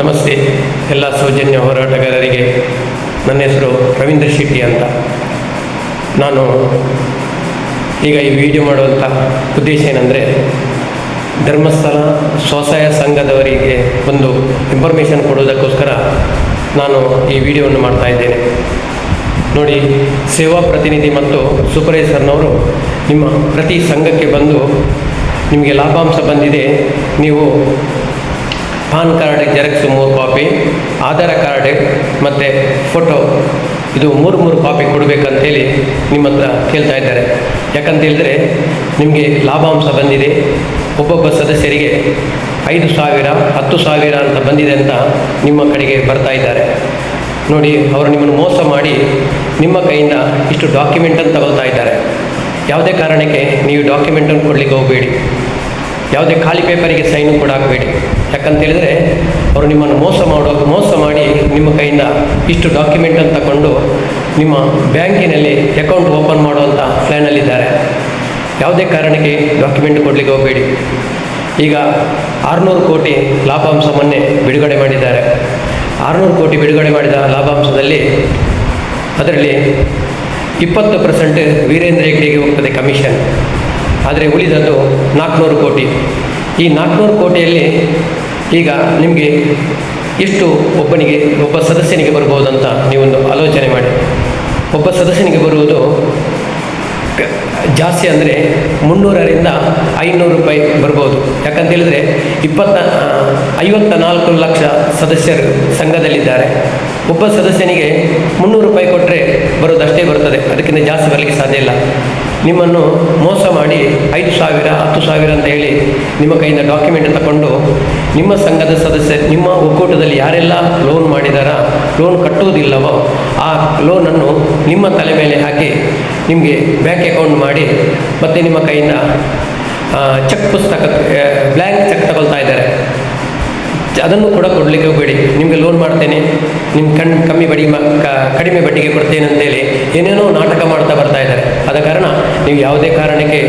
ನಮಸ್ತೆ. ಎಲ್ಲ ಸೌಜನ್ಯ ಹೋರಾಟಗಾರರಿಗೆ ನನ್ನ ಹೆಸರು ರವೀಂದ್ರ ಶೆಟ್ಟಿ ಅಂತ. ನಾನು ಈಗ ಈ ವಿಡಿಯೋ ಮಾಡುವಂಥ ಉದ್ದೇಶ ಏನಂದರೆ ಧರ್ಮಸ್ಥಳ ಸ್ವಸಹಾಯ ಸಂಘದವರಿಗೆ ಒಂದು ಇನ್ಫಾರ್ಮೇಷನ್ ಕೊಡುವುದಕ್ಕೋಸ್ಕರ ನಾನು ಈ ವಿಡಿಯೋವನ್ನು ಮಾಡ್ತಾ ಇದ್ದೇನೆ. ನೋಡಿ, ಸೇವಾ ಪ್ರತಿನಿಧಿ ಮತ್ತು ಸೂಪರ್ವೈಸರ್ನವರು ನಿಮ್ಮ ಪ್ರತಿ ಸಂಘಕ್ಕೆ ಬಂದು ನಿಮಗೆ ಲಾಭಾಂಶ ಬಂದಿದೆ. ನೀವು ಪಾನ್ ಕಾರ್ಡ್, ಜೆರಾಕ್ಸ್ ಮೂರು ಕಾಪಿ, ಆಧಾರ್ ಕಾರ್ಡ್ ಮತ್ತು ಫೋಟೋ. ಇದು ಮೂರು ಮೂರು ಕಾಪಿ ಕೊಡಬೇಕಂತೇಳಿ ನಿಮ್ಮ ಹತ್ರ ಕೇಳ್ತಾ ಇದ್ದಾರೆ. ಯಾಕಂತ ಹೇಳಿದ್ರೆ ನಿಮಗೆ ಲಾಭಾಂಶ ಬಂದಿದೆ. ಒಬ್ಬೊಬ್ಬ ಸದಸ್ಯರಿಗೆ ಐದು ಸಾವಿರ, ಹತ್ತು ಸಾವಿರ ಅಂತ ಬಂದಿದೆ ಅಂತ ನಿಮ್ಮ ಕಡೆಗೆ ಬರ್ತಾ ಇದ್ದಾರೆ. ನೋಡಿ, ಅವರು ನಿಮ್ಮನ್ನು ಮೋಸ ಮಾಡಿ ನಿಮ್ಮ ಕೈಯಿಂದ ಇಷ್ಟು ಡಾಕ್ಯುಮೆಂಟನ್ನು ತಗೊಳ್ತಾ ಇದ್ದಾರೆ. ಯಾವುದೇ ಕಾರಣಕ್ಕೆ ನೀವು ಡಾಕ್ಯುಮೆಂಟನ್ನು ಕೊಡಲಿಕ್ಕೆ ಹೋಗಬೇಡಿ. ಯಾವುದೇ ಖಾಲಿ ಪೇಪರಿಗೆ ಸೈನು ಕೂಡ ಹಾಕಬೇಡಿ. ಯಾಕಂತೇಳಿದರೆ ಅವರು ನಿಮ್ಮನ್ನು ಮೋಸ ಮಾಡೋ, ಮೋಸ ಮಾಡಿ ನಿಮ್ಮ ಕೈಯಿಂದ ಇಷ್ಟು ಡಾಕ್ಯುಮೆಂಟನ್ನು ತಗೊಂಡು ನಿಮ್ಮ ಬ್ಯಾಂಕಿನಲ್ಲಿ ಅಕೌಂಟ್ ಓಪನ್ ಮಾಡುವಂಥ ಪ್ಲ್ಯಾನಲ್ಲಿದ್ದಾರೆ ಯಾವುದೇ ಕಾರಣಕ್ಕೆ ಡಾಕ್ಯುಮೆಂಟ್ ಕೊಡಲಿಕ್ಕೆ ಹೋಗಬೇಡಿ. ಈಗ ಆರುನೂರು ಕೋಟಿ ಲಾಭಾಂಶ ಮೊನ್ನೆ ಬಿಡುಗಡೆ ಮಾಡಿದ್ದಾರೆ. ಆರುನೂರು ಕೋಟಿ ಬಿಡುಗಡೆ ಮಾಡಿದ ಲಾಭಾಂಶದಲ್ಲಿ ಅದರಲ್ಲಿ ಇಪ್ಪತ್ತು ಪರ್ಸೆಂಟ್ ವೀರೇಂದ್ರ ಹೆಗ್ಡೆಗೆ ಹೋಗ್ತದೆ ಕಮಿಷನ್ ಆದರೆ ಉಳಿದದ್ದು ನಾಲ್ಕುನೂರು ಕೋಟಿ. ಈ ನಾಲ್ಕುನೂರು ಕೋಟಿಯಲ್ಲಿ ಈಗ ನಿಮಗೆ ಎಷ್ಟು ಒಬ್ಬನಿಗೆ, ಒಬ್ಬ ಸದಸ್ಯನಿಗೆ ಬರ್ಬೋದಂತ ನೀವೊಂದು ಆಲೋಚನೆ ಮಾಡಿ. ಒಬ್ಬ ಸದಸ್ಯನಿಗೆ ಬರುವುದು ಜಾಸ್ತಿ ಅಂದರೆ ಮುನ್ನೂರರಿಂದ ಐನೂರು ರೂಪಾಯಿ ಬರ್ಬೋದು. ಯಾಕಂತ ಹೇಳಿದ್ರೆ ಇಪ್ಪತ್ತ ಐವತ್ತ ನಾಲ್ಕು ಲಕ್ಷ ಸದಸ್ಯರು ಸಂಘದಲ್ಲಿದ್ದಾರೆ. ಒಬ್ಬ ಸದಸ್ಯನಿಗೆ ಮುನ್ನೂರು ರೂಪಾಯಿ ಕೊಟ್ಟರೆ ಬರೋದಷ್ಟೇ ಬರ್ತದೆ. ಅದಕ್ಕಿಂತ ಜಾಸ್ತಿ ಬರಲಿಕ್ಕೆ ಸಾಧ್ಯ ಇಲ್ಲ. ನಿಮ್ಮನ್ನು ಮೋಸ ಮಾಡಿ ಐದು ಸಾವಿರ, ಹತ್ತು ಸಾವಿರ ಅಂತ ಹೇಳಿ ನಿಮ್ಮ ಕೈಯಿಂದ ಡಾಕ್ಯುಮೆಂಟ್ ತಗೊಂಡು ನಿಮ್ಮ ಸಂಘದ ಸದಸ್ಯ, ನಿಮ್ಮ ಒಕ್ಕೂಟದಲ್ಲಿ ಯಾರೆಲ್ಲ ಲೋನ್ ಮಾಡಿದಾರ ಲೋನ್ ಕಟ್ಟುವುದಿಲ್ಲವೋ ಆ ಲೋನನ್ನು ನಿಮ್ಮ ತಲೆ ಮೇಲೆ ಹಾಕಿ ನಿಮಗೆ ಬ್ಯಾಂಕ್ ಅಕೌಂಟ್ ಮಾಡಿ ಮತ್ತು ನಿಮ್ಮ ಕೈಯಿಂದ ಚೆಕ್ ಪುಸ್ತಕ ಬ್ಲ್ಯಾಂಕ್ ಚೆಕ್ ತಗೊಳ್ತಾ ಇದ್ದಾರೆ. ಅದನ್ನು ಕೂಡ ಕೊಡಲಿಕ್ಕೆ ಹೋಗಬೇಡಿ. ನಿಮಗೆ ಲೋನ್ ಮಾಡ್ತೇನೆ. ನಿಮ್ಮ ಕಣ್ ಕಮ್ಮಿ ಬಡ್ಡಿ ಮ ಕಡಿಮೆ ಬಡ್ಡಿಗೆ ಕೊಡ್ತೇನೆ ಅಂತೇಳಿ ಏನೇನೋ ನಾಟಕ ಮಾಡ್ತಾ ಬರ್ತಾ ಇದ್ದಾರೆ. ಆದ ಕಾರಣ ನೀವು ಯಾವುದೇ ಕಾರಣಕ್ಕೆ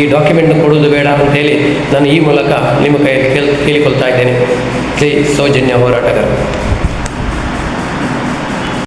ಈ ಡಾಕ್ಯುಮೆಂಟ್ ಕೊಡುವುದು ಬೇಡ ಅಂತೇಳಿ ನಾನು ಈ ಮೂಲಕ ನಿಮ್ಮ ಕೈ ಕೇಳಿ, ಕೇಳಿಕೊಳ್ತಾ ಇದ್ದೇನೆ. ಜೈ ಸೌಜನ್ಯ ಹೋರಾಟಗಾರ.